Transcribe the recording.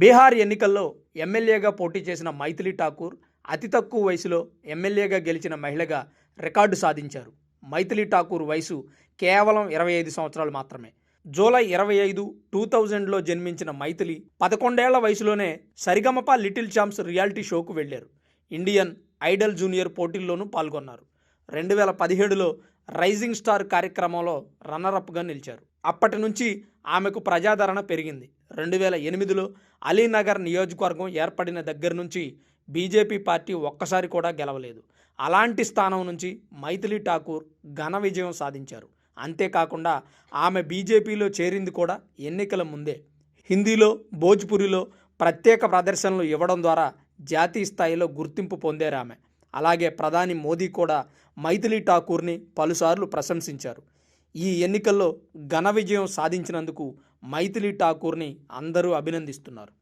బీహార్ ఎన్నికల్లో ఎమ్మెల్యేగా పోటీ చేసిన మైథిలి ఠాకూర్ అతి తక్కువ వయసులో ఎమ్మెల్యేగా గెలిచిన మహిళగా రికార్డు సాధించారు. మైథిలి ఠాకూర్ వయసు కేవలం ఇరవై ఐదు సంవత్సరాలు మాత్రమే. జూలై ఇరవై ఐదు టూ థౌజండ్లో జన్మించిన మైథిలి పదకొండేళ్ళ వయసులోనే సరిగమప లిటిల్ ఛాంప్స్ రియాలిటీ షోకు వెళ్ళారు. ఇండియన్ ఐడల్ జూనియర్ పోటీల్లోనూ పాల్గొన్నారు. రెండు వేల పదిహేడులో రైజింగ్ స్టార్ కార్యక్రమంలో రన్నరప్గా నిలిచారు. అప్పటి నుంచి ఆమెకు ప్రజాదరణ పెరిగింది. రెండు వేల ఎనిమిదిలో అలీనగర్ నియోజకవర్గం ఏర్పడిన దగ్గర నుంచి బీజేపీ పార్టీ ఒక్కసారి కూడా గెలవలేదు. అలాంటి స్థానం నుంచి మైథిలి ఠాకూర్ ఘన విజయం సాధించారు. అంతేకాకుండా ఆమె బీజేపీలో చేరింది కూడా ఎన్నికల ముందే. హిందీలో భోజ్పురిలో ప్రత్యేక ప్రదర్శనలు ఇవ్వడం ద్వారా జాతీయ స్థాయిలో గుర్తింపు పొందారు ఆమె. అలాగే ప్రధాని మోదీ కూడా మైథిలి ఠాకూర్ని పలుసార్లు ప్రశంసించారు. ఈ ఎన్నికల్లో ఘన విజయం సాధించినందుకు మైథిలి ఠాకూర్ని అందరూ అభినందిస్తున్నారు.